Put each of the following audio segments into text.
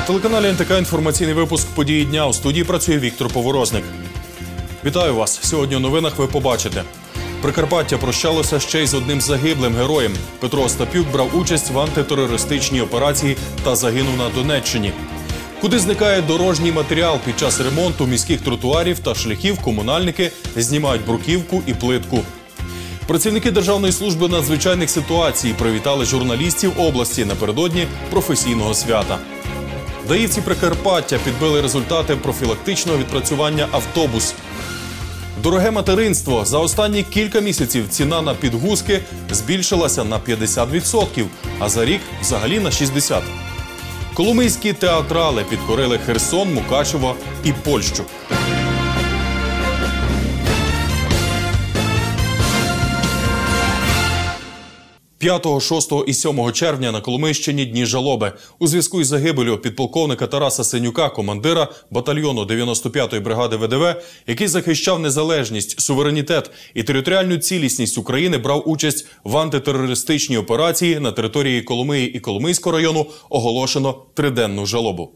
На телеканалі НТК інформаційний випуск події дня у студії працює Віктор Поворозник. Вітаю вас! Сьогодні у новинах ви побачите. Прикарпаття прощалося ще й з одним загиблим героєм. Петро Остапюк брав участь в антитерористичній операції та загинув на Донеччині. Куди зникає дорожній матеріал під час ремонту міських тротуарів та шляхів, комунальники знімають бруківку і плитку. Працівники Державної служби надзвичайних ситуацій привітали журналістів області напередодні професійного свята. Даївці Прикарпаття підбили результати профілактичного відпрацювання автобус. Дороге материнство за останні кілька місяців ціна на підгузки збільшилася на 50%, а за рік взагалі на 60%. Коломийські театрали підкорили Херсон, Мукачево і Польщу. 5, 6 і 7 червня на Коломийщині дні жалоби у зв'язку із загибелю підполковника Тараса Синюка, командира батальйону 95-ї бригади ВДВ, який захищав незалежність, суверенітет і територіальну цілісність України, брав участь в антитерористичній операції на території Коломиї і Коломийського району. Оголошено триденну жалобу.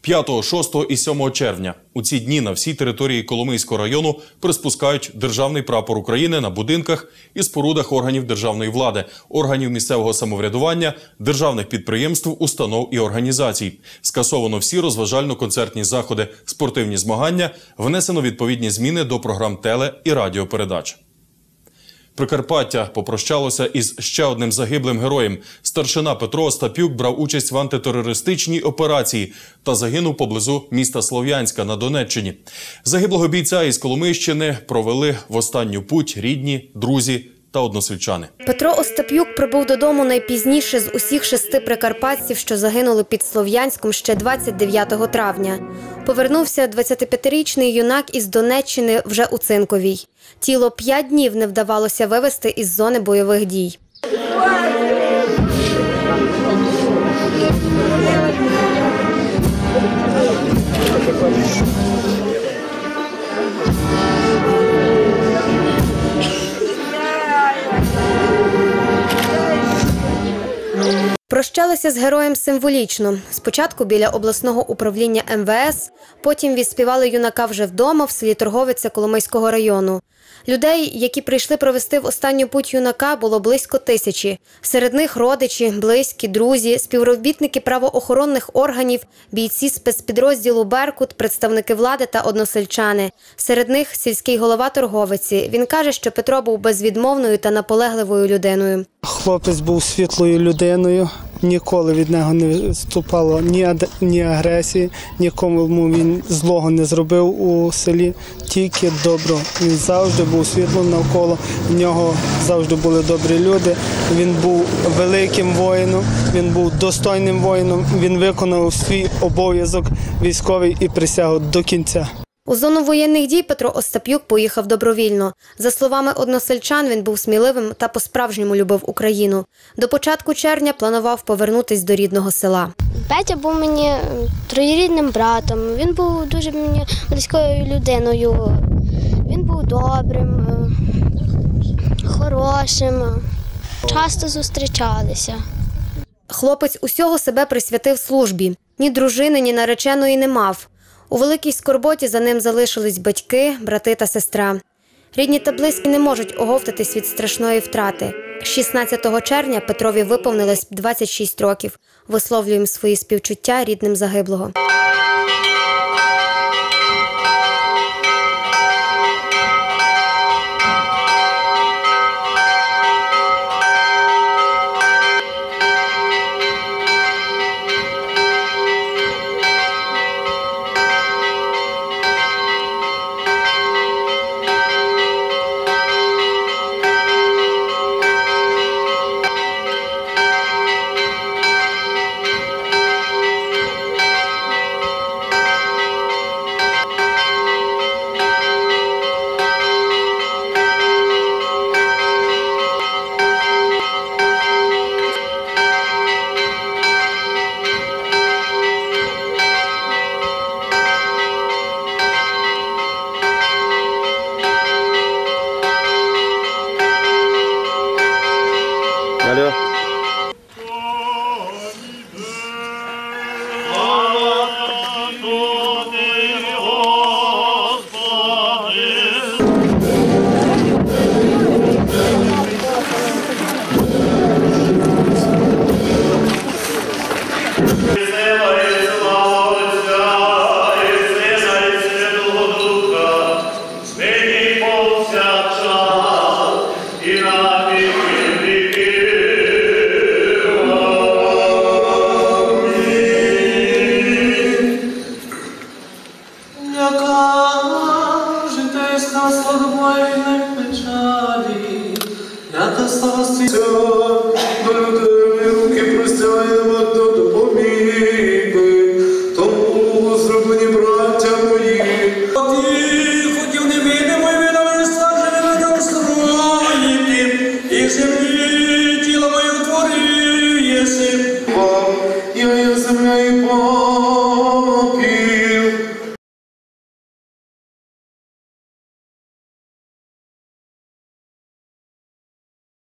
5, 6 і 7 червня у ці дні на всій території Коломийського району приспускають державний прапор України на будинках і спорудах органів державної влади органів місцевого самоврядування, державних підприємств, установ і організацій. Скасовано всі розважально-концертні заходи, спортивні змагання, внесено відповідні зміни до програм теле і радіопередач. Прикарпаття попрощалося із ще одним загиблим героєм. Старшина Петро Остапюк брав участь в антитерористичній операції та загинув поблизу міста Слов'янська на Донеччині. Загиблого бійця із Коломийщини провели в останню путь рідні, друзі та односельчани. Петро Остап'юк прибув додому найпізніше з усіх шести прикарпатців, що загинули під Слов'янськом ще 29 травня. Повернувся 25-річний юнак із Донеччини вже у Цинковій. Тіло п'ять днів не вдавалося вивезти із зони бойових дій. Прощалися з героєм символічно. Спочатку біля обласного управління МВС, потім відспівали юнака вже вдома в селі Торговиця Коломийського району. Людей, які прийшли провести в останню путь юнака, було близько тисячі. Серед них родичі, близькі, друзі, співробітники правоохоронних органів, бійці спецпідрозділу Беркут, представники влади та односельчани. Серед них сільський голова торговиці. Він каже, що Петро був безвідмовною та наполегливою людиною. Хлопець був світлою людиною, ніколи від нього не вступало ні ад- ні агресії, нікому він злого не зробив у селі, тільки добро. Він завжди був світлом навколо. В нього завжди були добрі люди. Він був великим воїном, він був достойним воїном. Він виконав свій обов'язок військовий і присягу до кінця. У зону воєнних дій Петро Остап'юк поїхав добровільно. За словами односельчан, він був сміливим та по-справжньому любив Україну. До початку червня планував повернутись до рідного села. Петя був мені троєрідним братом. Він був дуже мені близькою людиною. Він був добрим, хорошим. Часто зустрічалися. Хлопець усього себе присвятив службі. Ні дружини, ні нареченої не мав. У великій скорботі за ним залишились батьки, брати та сестра. Рідні та близькі не можуть оговтатись від страшної втрати. 16 червня Петрові виповнилось 26 років. Висловлюємо свої співчуття рідним загиблого.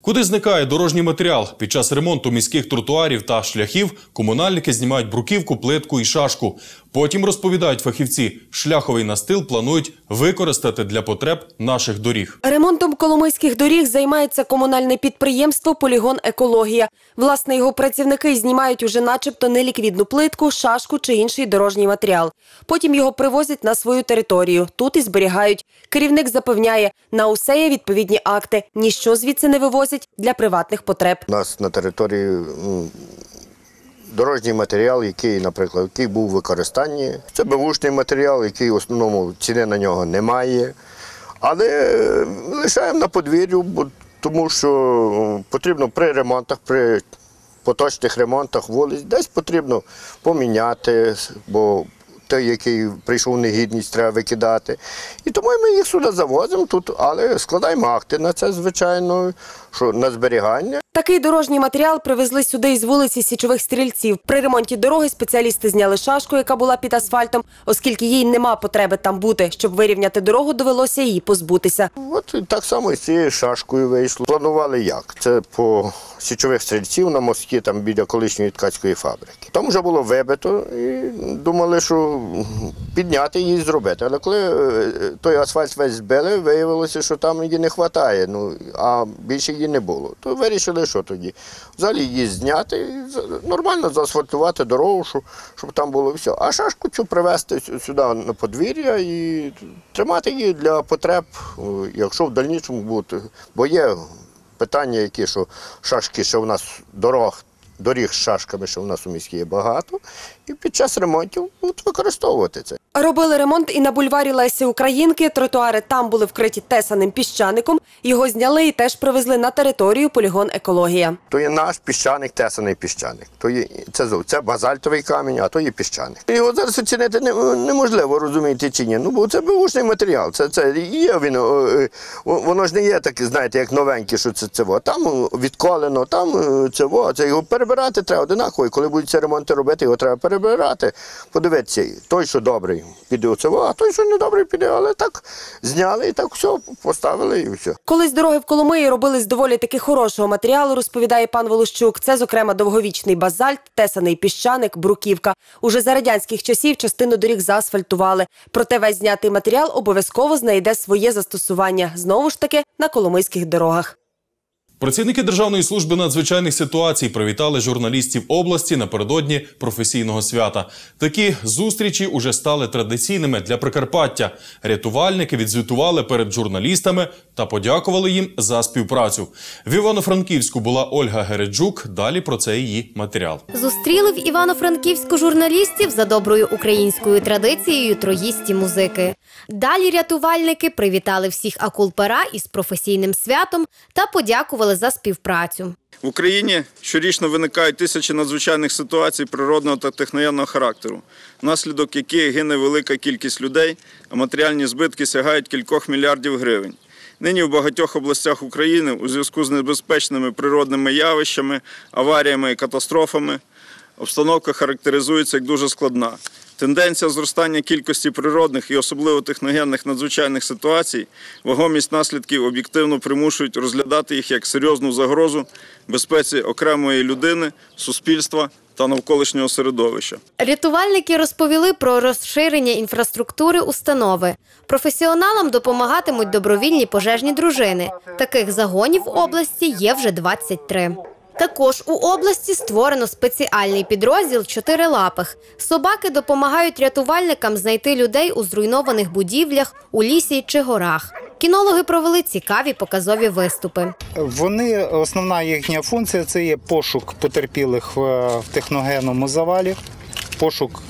Куди зникає дорожній матеріал? Під час ремонту міських тротуарів та шляхів комунальники знімають бруківку, плитку і шашку. Потім розповідають фахівці, шляховий настил планують використати для потреб наших доріг. Ремонтом коломийських доріг займається комунальне підприємство Полігон Екологія. Власне, його працівники знімають уже начебто неліквідну плитку, шашку чи інший дорожній матеріал. Потім його привозять на свою територію. Тут і зберігають. Керівник запевняє, на усе є відповідні акти. Ніщо звідси не вивозять для приватних потреб. У нас на території м, дорожній матеріал, який, наприклад, який був в використанні. Це бевушний матеріал, який в основному ціни на нього немає. Але е, лишаємо на подвір'ю, тому що потрібно при ремонтах, при поточних ремонтах вулиць, десь потрібно поміняти, бо той, який прийшов негідність, треба викидати. І тому ми їх сюди завозимо тут, але складаємо акти на це, звичайно, що на зберігання. Такий дорожній матеріал привезли сюди із вулиці Січових стрільців. При ремонті дороги спеціалісти зняли шашку, яка була під асфальтом, оскільки їй нема потреби там бути. Щоб вирівняти дорогу, довелося її позбутися. От так само і з цією шашкою вийшло. Планували як? Це по січових стрільців на мості, там біля колишньої ткацької фабрики. Там вже було вибито і думали, що підняти її зробити. Але коли е, той асфальт весь збили, виявилося, що там її не вистачає, ну, а більше її не було. То вирішили, що тоді? Взагалі її зняти і нормально заасфальтувати дорогу, щоб, там було все. А шашку цю привезти сюди на подвір'я і тримати її для потреб, якщо в дальнішому буде. Бо є питання, які що шашки ще в нас дорог. Доріг з шашками, що в нас у місті є багато, і під час ремонтів будуть використовувати це. Робили ремонт і на бульварі Лесі Українки. Тротуари там були вкриті тесаним піщаником. Його зняли і теж привезли на територію полігон екологія. То є наш піщаник, тесаний піщаник. То є, це, це базальтовий камінь, а то є піщаник. Його зараз оцінити неможливо, розумієте чи ні. Ну, бо це бушний матеріал. Це, це є він, е, воно ж не є таке, знаєте, як новеньке, що це, це во. Там відколено, там е, це во. Це його перебирати треба одинаково. І коли будуть ці ремонти робити, його треба перебирати. Подивитися, той, що добрий, піде оце, во, а той, що не добрий, піде. Але так зняли і так все, поставили і все. Колись дороги в Коломиї робили з доволі таки хорошого матеріалу, розповідає пан Волощук. Це, зокрема, довговічний базальт, тесаний піщаник, бруківка. Уже за радянських часів частину доріг заасфальтували. Проте весь знятий матеріал обов'язково знайде своє застосування знову ж таки на коломийських дорогах. Працівники Державної служби надзвичайних ситуацій привітали журналістів області напередодні професійного свята. Такі зустрічі уже стали традиційними для Прикарпаття. Рятувальники відзвітували перед журналістами та подякували їм за співпрацю. В Івано-Франківську була Ольга Гереджук. Далі про це її матеріал. Зустріли в Івано-Франківську журналістів за доброю українською традицією троїсті музики. Далі рятувальники привітали всіх акулпера із професійним святом та подякували за співпрацю. В Україні щорічно виникають тисячі надзвичайних ситуацій природного та техногенного характеру, внаслідок яких гине велика кількість людей, а матеріальні збитки сягають кількох мільярдів гривень. Нині в багатьох областях України у зв'язку з небезпечними природними явищами, аваріями і катастрофами обстановка характеризується як дуже складна. Тенденція зростання кількості природних і особливо техногенних надзвичайних ситуацій, вагомість наслідків об'єктивно примушують розглядати їх як серйозну загрозу безпеці окремої людини, суспільства та навколишнього середовища. Рятувальники розповіли про розширення інфраструктури установи. Професіоналам допомагатимуть добровільні пожежні дружини. Таких загонів в області є вже 23. Також у області створено спеціальний підрозділ чотирилапих. Собаки допомагають рятувальникам знайти людей у зруйнованих будівлях, у лісі чи горах. Кінологи провели цікаві показові виступи. Вони основна їхня функція це є пошук потерпілих в, техногенному завалі, пошук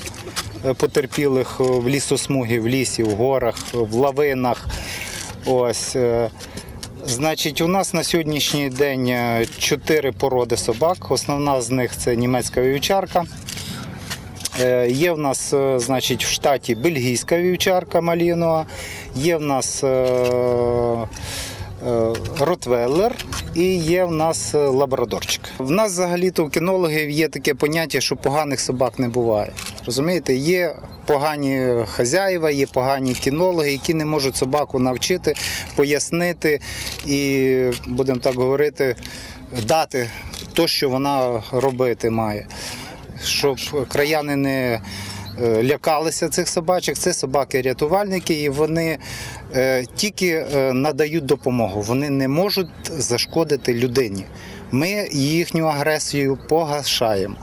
е, потерпілих в лісосмугі, в лісі, в горах, в лавинах. Ось. е, Значить, у нас на сьогоднішній день е, чотири породи собак. Основна з них це німецька вівчарка. Е, Є в нас, е, значить, в штаті бельгійська вівчарка малінова, є в нас е, ротвеллер і є в нас лабрадорчик. В нас взагалі-то у кінологів є таке поняття, що поганих собак не буває. Розумієте, є погані хазяїва, є погані кінологи, які не можуть собаку навчити, пояснити і, будемо так говорити, дати те, що вона робити має щоб краяни не е, лякалися цих собачок. Це собаки-рятувальники, і вони е, тільки е, надають допомогу. Вони не можуть зашкодити людині. Ми їхню агресію погашаємо.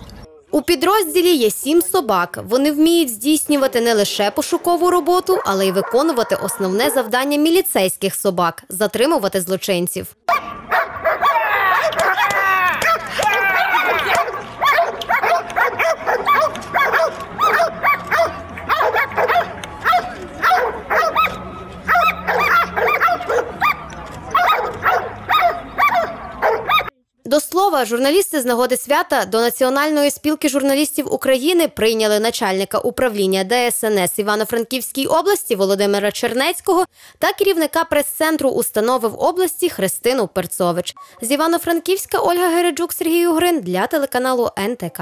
У підрозділі є сім собак. Вони вміють здійснювати не лише пошукову роботу, але й виконувати основне завдання міліцейських собак затримувати злочинців. До журналісти з нагоди свята до Національної спілки журналістів України прийняли начальника управління ДСНС Івано-Франківській області Володимира Чернецького та керівника прес-центру установи в області Христину Перцович. З Івано-Франківська Ольга Гереджук, Сергій Угрин для телеканалу НТК.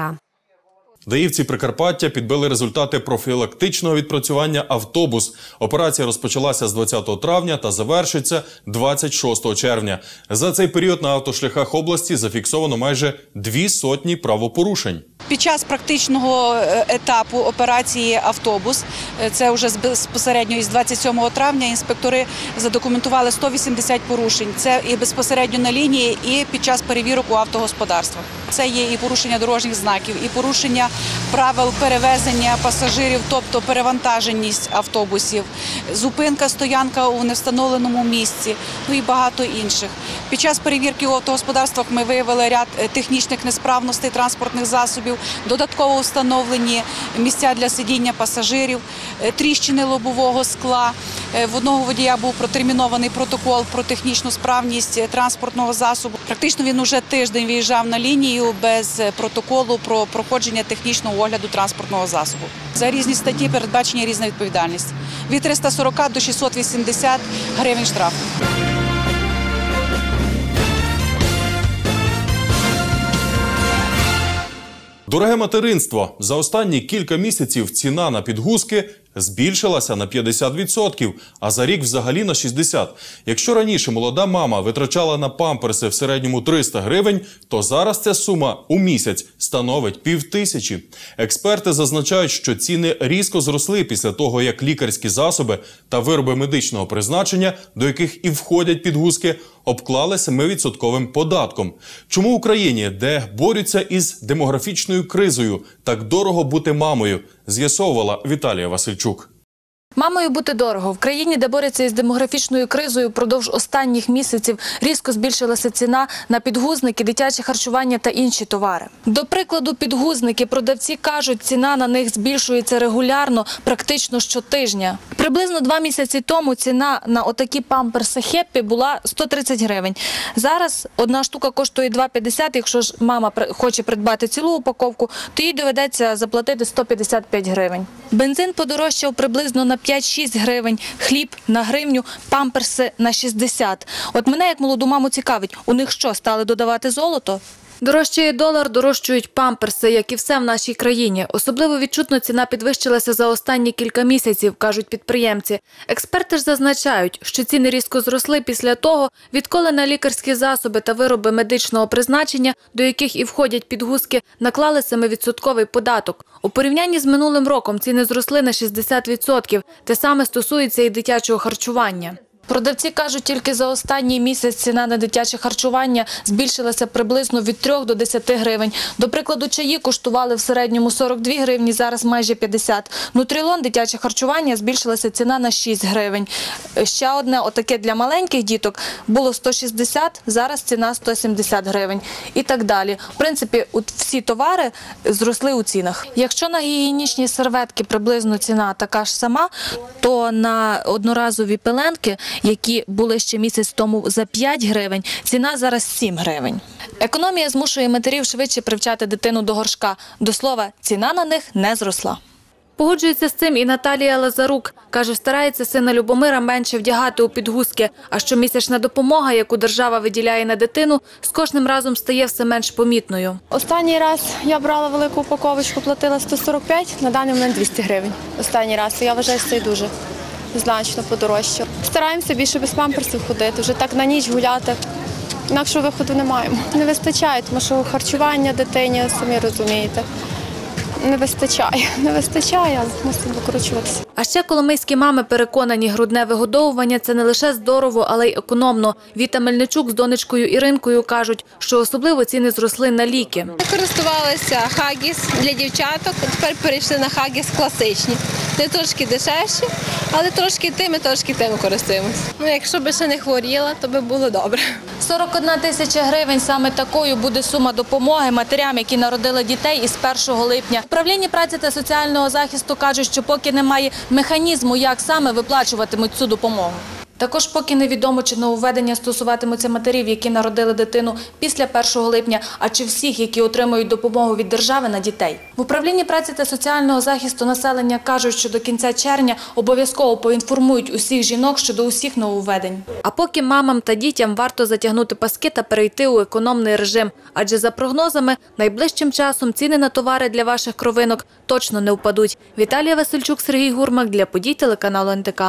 Даївці Прикарпаття підбили результати профілактичного відпрацювання автобус. Операція розпочалася з 20 травня та завершиться 26 червня. За цей період на автошляхах області зафіксовано майже дві сотні правопорушень. Під час практичного е, етапу операції автобус, е, це вже безпосередньо із 27 травня, інспектори задокументували 180 порушень. Це і безпосередньо на лінії, і під час перевірок у автогосподарствах. Це є і порушення дорожніх знаків, і порушення правил перевезення пасажирів, тобто перевантаженість автобусів, зупинка, стоянка у невстановленому місці, ну і багато інших. Під час перевірки у автогосподарствах ми виявили ряд е, технічних несправностей транспортних засобів, додатково встановлені місця для сидіння пасажирів, е, тріщини лобового скла. Е, В одного водія був протермінований протокол про технічну справність транспортного засобу. Практично він уже тиждень виїжджав на лінію без протоколу про проходження технічного огляду транспортного засобу. За різні статті передбачені різна відповідальність від 340 до 680 гривень штрафу. Дороге материнство. За останні кілька місяців ціна на підгузки збільшилася на 50%, а за рік взагалі на 60%. Якщо раніше молода мама витрачала на памперси в середньому 300 гривень, то зараз ця сума у місяць становить півтисячі. Експерти зазначають, що ціни різко зросли після того, як лікарські засоби та вироби медичного призначення, до яких і входять підгузки, обклали 7% податком. Чому Україні, де борються із демографічною кризою, так дорого бути мамою, з'ясовувала Віталія Васильчук. Мамою бути дорого в країні, де борються із демографічною кризою, впродовж останніх місяців різко збільшилася ціна на підгузники, дитяче харчування та інші товари. До прикладу, підгузники продавці кажуть, ціна на них збільшується регулярно, практично щотижня. Приблизно два місяці тому ціна на отакі памперси Хеппі була 130 гривень. Зараз одна штука коштує 2,50. Якщо ж мама хоче придбати цілу упаковку, то їй доведеться заплатити 155 гривень. Бензин подорожчав приблизно на 5-6 гривень, хліб на гривню, памперси на 60. От мене як молоду маму цікавить, у них що, стали додавати золото? Дорожчає долар, дорожчують памперси, як і все в нашій країні. Особливо відчутно ціна підвищилася за останні кілька місяців, кажуть підприємці. Експерти ж зазначають, що ціни різко зросли після того, відколи на лікарські засоби та вироби медичного призначення, до яких і входять підгузки, наклали 7% податок. У порівнянні з минулим роком ціни зросли на 60%. Те саме стосується і дитячого харчування. Продавці кажуть, тільки за останній місяць ціна на дитяче харчування збільшилася приблизно від 3 до 10 гривень. До прикладу, чаї коштували в середньому 42 гривні, зараз майже 50. Нутрілон дитяче харчування збільшилася ціна на 6 гривень. Ще одне, отаке для маленьких діток, було 160, зараз ціна 170 гривень і так далі. В принципі, всі товари зросли у цінах. Якщо на гігієнічні серветки приблизно ціна така ж сама, то на одноразові пеленки які були ще місяць тому за 5 гривень, ціна зараз 7 гривень. Економія змушує матерів швидше привчати дитину до горшка. До слова, ціна на них не зросла. Погоджується з цим і Наталія Лазарук. Каже, старається сина Любомира менше вдягати у підгузки, а щомісячна допомога, яку держава виділяє на дитину, з кожним разом стає все менш помітною. Останній раз я брала велику упаковочку, платила 145, на даний момент 200 гривень. Останній раз. Я вважаю, що це дуже значно подорожчало. Стараємося більше без памперсів ходити, вже так на ніч гуляти. Інакшого виходу не маємо. Не вистачає, тому що харчування дитині, самі розумієте. Не вистачає, не вистачає, але мусимо викручуватися. А ще коломийські мами переконані, грудне вигодовування це не лише здорово, але й економно. Віта Мельничук з донечкою Іринкою кажуть, що особливо ціни зросли на ліки. Користувалися хагіс для дівчаток, тепер перейшли на хагіс класичні. Не трошки дешевші, але трошки тими, трошки тими користуємось. Ну, якщо би ще не хворіла, то би було добре. 41 тисяча гривень саме такою буде сума допомоги матерям, які народили дітей із 1 липня. Управлінні праці та соціального захисту кажуть, що поки немає механізму, як саме виплачуватимуть цю допомогу. Також поки невідомо, чи нововведення стосуватимуться матерів, які народили дитину після 1 липня, а чи всіх, які отримують допомогу від держави на дітей. В управлінні праці та соціального захисту населення кажуть, що до кінця червня обов'язково поінформують усіх жінок щодо усіх нововведень. А поки мамам та дітям варто затягнути паски та перейти у економний режим, адже за прогнозами найближчим часом ціни на товари для ваших кровинок точно не впадуть. Віталія Васильчук, Сергій Гурмак для подій телеканалу НТК.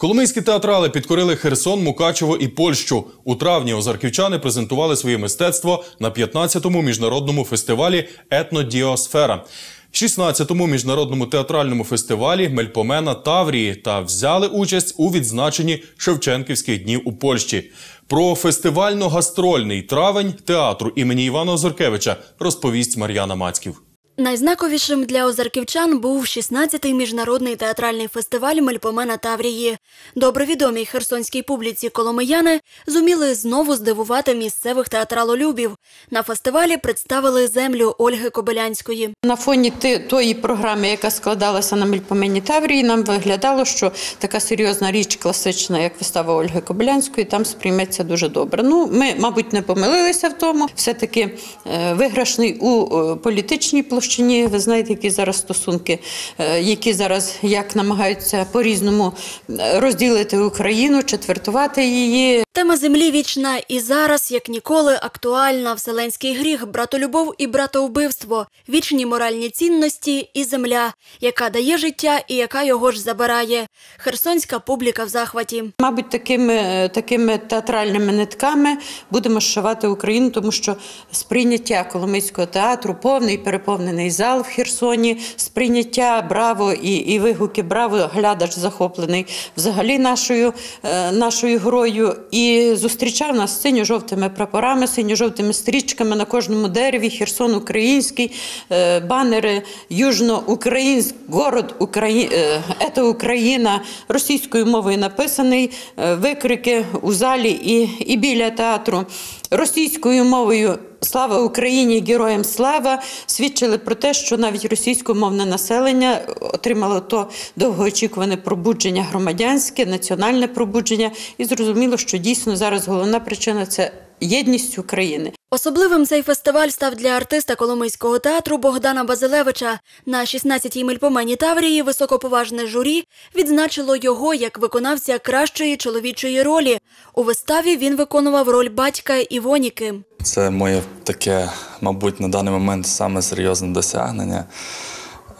Коломийські театрали підкорили Херсон, Мукачево і Польщу. У травні озарківчани презентували своє мистецтво на 15-му міжнародному фестивалі Етнодіосфера. 16-му міжнародному театральному фестивалі Мельпомена Таврії та взяли участь у відзначенні Шевченківських днів у Польщі. Про фестивально-гастрольний травень театру імені Івана Озоркевича розповість Мар'яна Мацьків. Найзнаковішим для озарківчан був 16-й міжнародний театральний фестиваль Мельпомена Таврії. Добре відомій херсонській публіці коломияни зуміли знову здивувати місцевих театралолюбів. На фестивалі представили землю Ольги Кобилянської. На фоні тої програми, яка складалася на Мельпомені Таврії, нам виглядало, що така серйозна річ, класична, як вистава Ольги Кобилянської, там сприйметься дуже добре. Ну, ми, мабуть, не помилилися в тому. Все-таки е, виграшний у е, політичній площині. Ви знаєте, які зараз стосунки, е, які зараз як намагаються по-різному е, розділити Україну, четвертувати її. Тема землі вічна і зараз, як ніколи, актуальна. Вселенський гріх, братолюбов і братовбивство, вічні моральні цінності і земля, яка дає життя і яка його ж забирає. Херсонська публіка в захваті. Мабуть, такими, такими театральними нитками будемо зшивати Україну, тому що сприйняття Коломийського театру, повний переповнений зал в Херсоні, сприйняття браво і, і вигуки браво, глядач захоплений взагалі нашою, е, нашою грою. І зустрічав нас синьо-жовтими прапорами, синьо-жовтими стрічками на кожному дереві. Херсон український, е, банери Южноукраїнськ, город Украї... е, «Ето Україна російською мовою написаний, е, викрики у залі і, і біля театру російською мовою. Слава Україні, героям слава! Свідчили про те, що навіть російськомовне населення отримало то довгоочікуване пробудження громадянське, національне пробудження, і зрозуміло, що дійсно зараз головна причина це єдність України. Особливим цей фестиваль став для артиста Коломийського театру Богдана Базилевича. На 16-й мельпомені Таврії високоповажне журі відзначило його як виконавця кращої чоловічої ролі. У виставі він виконував роль батька Івоніки. Це моє таке, мабуть, на даний момент саме серйозне досягнення,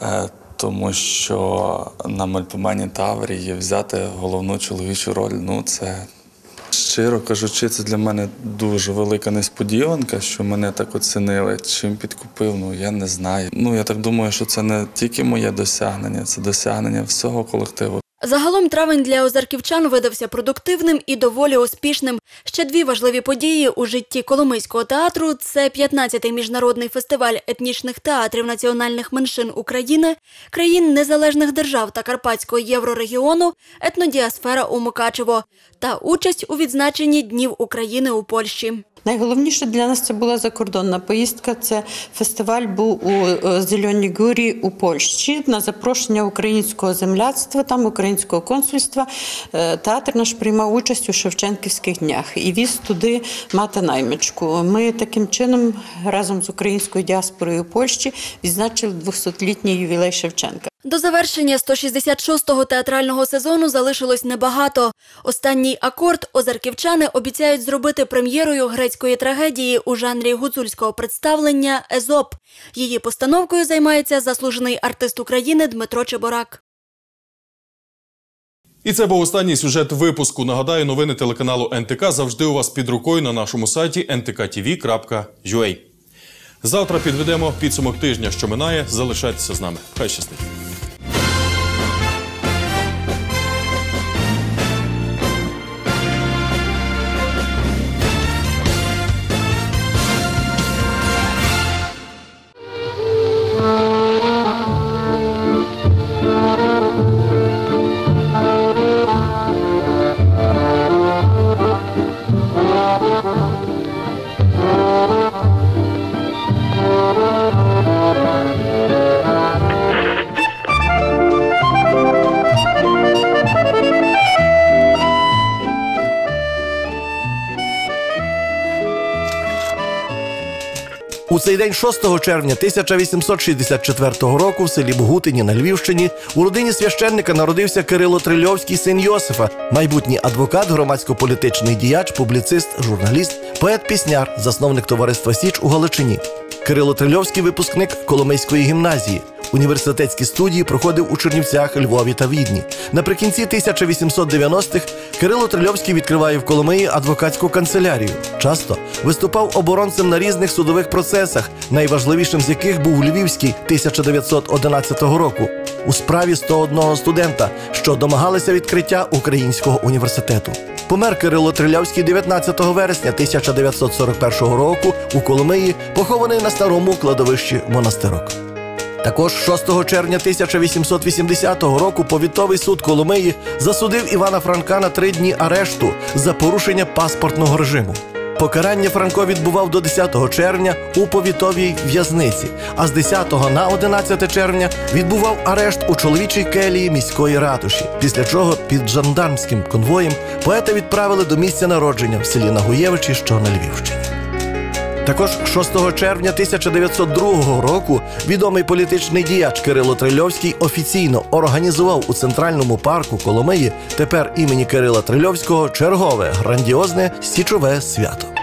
е, тому що на Мальпомені Таврії взяти головну чоловічу роль, ну це. Щиро кажучи, це для мене дуже велика несподіванка, що мене так оцінили. Чим підкупив, ну я не знаю. Ну я так думаю, що це не тільки моє досягнення, це досягнення всього колективу. Загалом травень для озарківчан видався продуктивним і доволі успішним. Ще дві важливі події у житті Коломийського театру – це 15-й міжнародний фестиваль етнічних театрів національних меншин України, країн незалежних держав та Карпатського єврорегіону, етнодіасфера у Мукачево та участь у відзначенні Днів України у Польщі. Найголовніше для нас це була закордонна поїздка. Це фестиваль був у е, Зеленій Гурі у Польщі на запрошення українського земляцтва. Там українського консульства е, театр наш приймав участь у Шевченківських днях і віз туди мати наймичку. Ми таким чином разом з українською діаспорою Польщі відзначили 200-літній ювілей Шевченка. До завершення 166-го театрального сезону залишилось небагато. Останній акорд озарківчани обіцяють зробити прем'єрою грецької трагедії у жанрі гуцульського представлення Езоп. Її постановкою займається заслужений артист України Дмитро Чеборак. І це був останній сюжет випуску. Нагадаю, новини телеканалу НТК завжди у вас під рукою на нашому сайті ntktv.ua. Завтра підведемо підсумок тижня, що минає. Залишайтеся з нами. Хай щастить. Цей день 6 червня 1864 року в селі Бугутині на Львівщині у родині священника народився Кирило Трильовський, син Йосифа, майбутній адвокат, громадсько-політичний діяч, публіцист, журналіст, поет-пісняр, засновник товариства Січ у Галичині. Кирило Трильовський випускник Коломийської гімназії. Університетські студії проходив у Чернівцях, Львові та Відні. Наприкінці 1890-х Кирило Трильовський відкриває в Коломиї адвокатську канцелярію. Часто виступав оборонцем на різних судових процесах, найважливішим з яких був Львівський 1911 року у справі 101 студента, що домагалися відкриття Українського університету. Помер Кирило Трилявський 19 вересня 1941 року у Коломиї, похований на старому кладовищі монастирок. Також 6 червня 1880 року повітовий суд Коломиї засудив Івана Франка на три дні арешту за порушення паспортного режиму. Покарання Франко відбував до 10 червня у повітовій в'язниці, а з 10 на 11 червня відбував арешт у чоловічій келії міської ратуші. Після чого під жандармським конвоєм поета відправили до місця народження в селі Нагуєвичі, що на Львівщині. Також 6 червня 1902 року відомий політичний діяч Кирило Трильовський офіційно організував у центральному парку Коломиї тепер імені Кирила Трильовського чергове грандіозне січове свято.